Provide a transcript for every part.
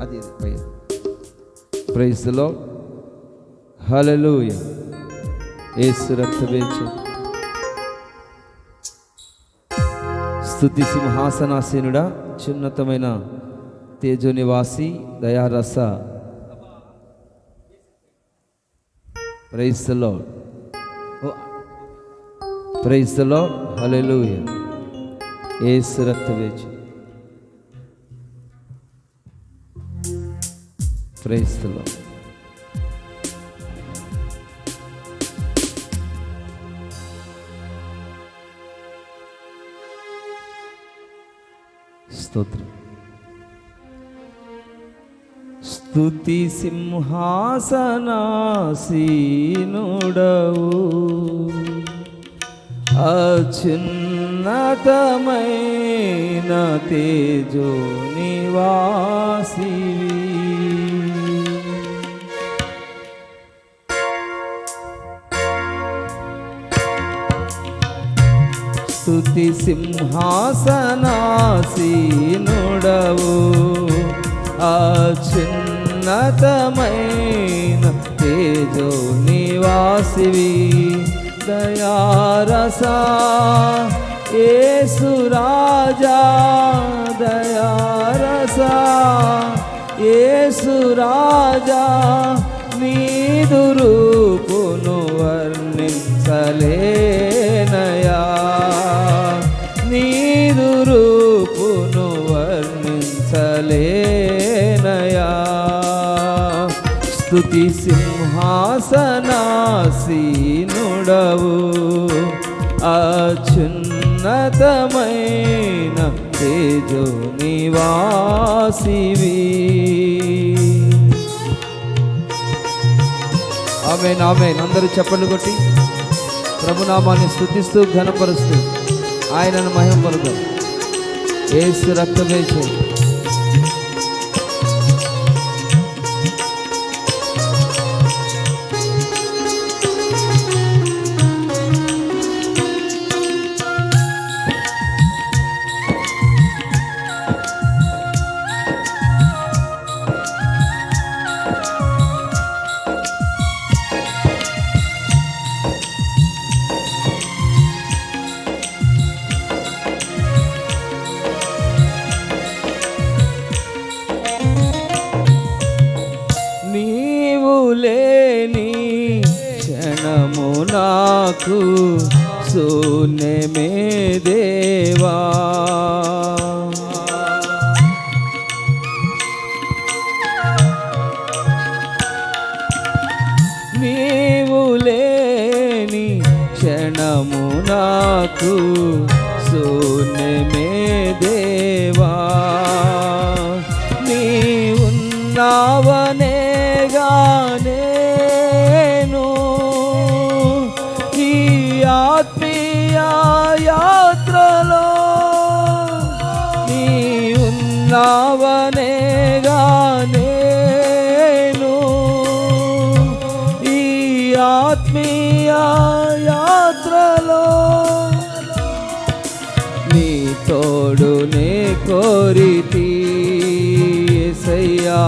అది ప్రైజ్లో హలలుయ ఏసు రక్తవేచు స్థుతి సింహాసనాసీనుడా చిన్నతమైన తేజోనివాసి దయారస. ప్రైస్తలో ప్రైస్తలో హలలుయ ఏసు రక్తవేచు ప్రైజ్లో స్తోత్రం స్తుతి సింహాసనాసీనుడవు అత్యున్నతమైన తేజో నివాసి స్తుతి సింహాసనాసీనుడవు. అత్యున్నతమైన తేజో నివాసివి. దయారసా ఏసురాజా దయారసా ఏసురాజా నీదు రూపును వర్ణించలేనయా. స్తుతి సింహాసనాసీనుడవు. అత్యున్నతమైన తేజో నివాసివి ఆమె ఆమె అందరూ చెప్పండి కొట్టి. ప్రభునామాన్ని స్థుతిస్తూ ఘనపరుస్తూ ఆయనను మహిమ పలుకు ఏసు రక్తమే చేయండి నాకు శూన్యమే దేవా. నీవు లేని క్షణము నాకు శూన్యమే దేవా. యాత్రలో నీ ఉన్నావనే గానేను ఈ ఆత్మీయ యాత్రలో నీ తోడునే కోరితి సయ్యా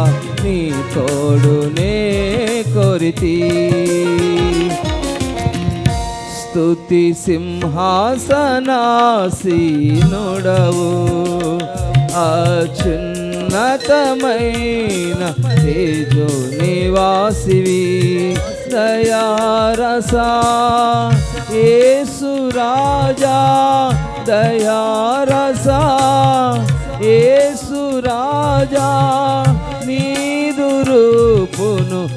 నీ తోడునే కోరితి. స్థుతి సింహాసనాసీనుడవు. అచున్నతమైన తేజో నివాసివి. దయారసా. ఏసురాజా దయారసా. ఏసురాజా నీదు రూపును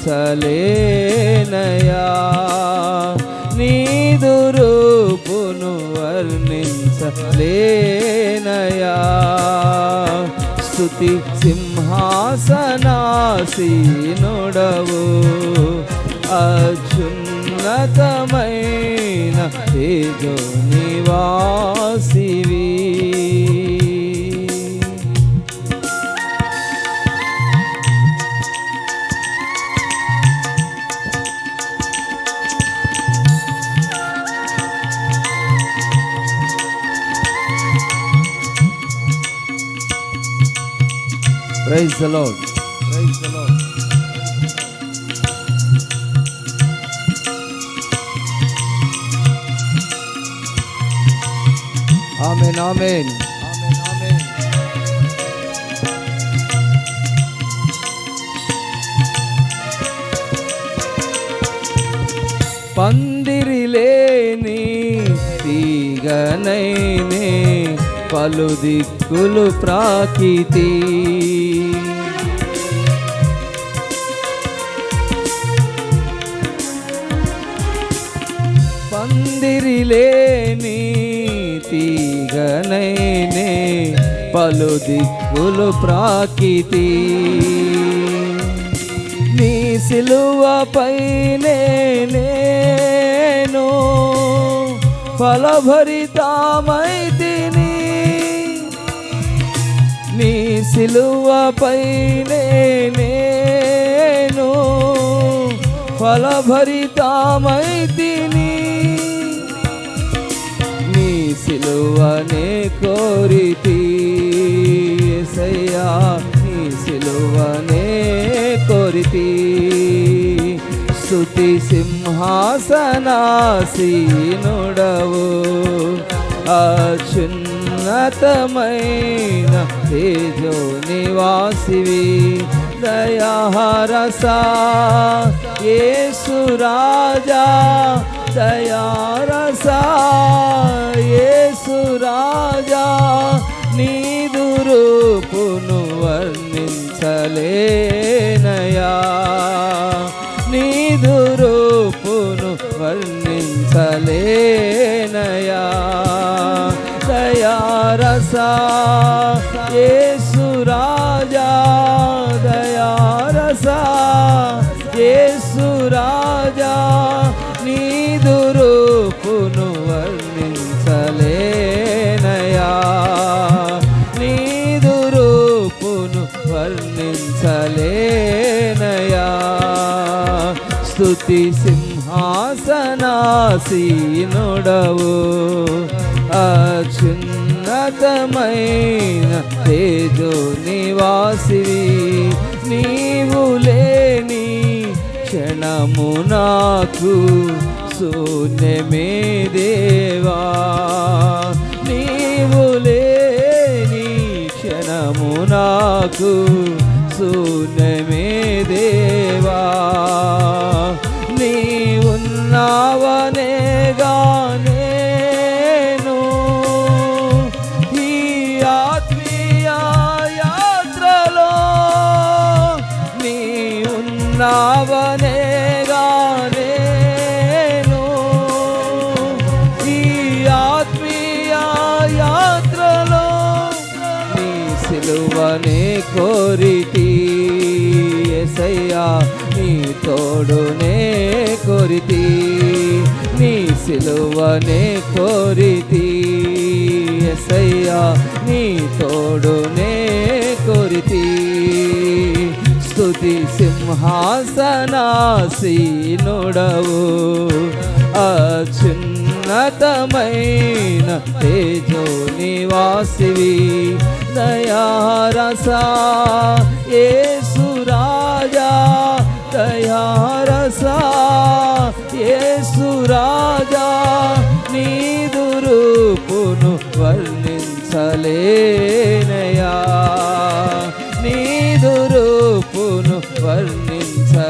వర్ణించలేనయా నీదు రూపును వర్ణించలేనయా. స్థుతి సింహాసనాసీనుడవు. అత్యున్నతమైన తేజో నివాసివీ praise lord praise lord amen amen amen amen పందిరిలేని తీగనైనే పలు దిక్కులు ప్రాకితి పందిరిలేని తీగనైనే పలు దిక్కులు ప్రాకితి. నీ సిలువపైనే నేను ఫలభరితామైతిని. నీ సిలువపైనే నేను ఫలభరితామైతిని. సిలువనే కోరితి సయ్యా నీ సిలువనే కోరితి. స్థుతి సింహాసనాసీనుడవు అత్యున్నతమైన తేజో నివాసివి. దయారసా యేసు రాజా దయారసా. యేసు రాజా నీదు రూపును వర్ణించలేనయా. నీదు రూపును వర్ణించలేనయా. దయారసా యేసు రాజా దయారసా యేసు రాజా. అతి సింహాసనాసీనుడవు. అత్యున్నతమైన తేజో నివాసివి నీవు లేని క్షణము నాకు శూన్యమే దేవా. నీవు లేని క్షణము నాకు తోడునే కోరితి నీ సిలువనే కోరితి. ఎసయ్యా నీ తోడునే కోరితి. స్థుతి సింహాసనాసీనుడవు అత్యున్నతమైన తేజో నివాసివి. దయారసా ఏ సురాజా దయారసా యేసు రాజా నీదు రూపును వర్ణించలేనయా. నీదు రూపును వర్ణించలేనయా.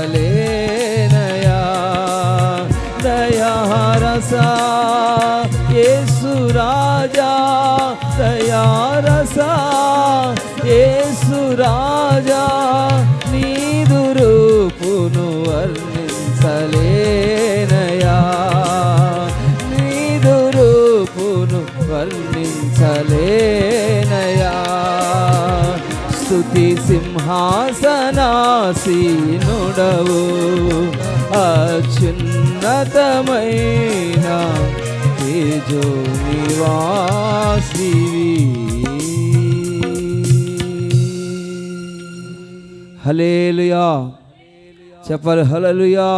దయారసా యేసు రాజా దయారసా యేసు వర్ణించలేనయా స్థుతి సింహాసనాసీనుడవు అత్యున్నతమైన తేజో నివాసివి హలేలుయా చెప్పాలి హలలుయా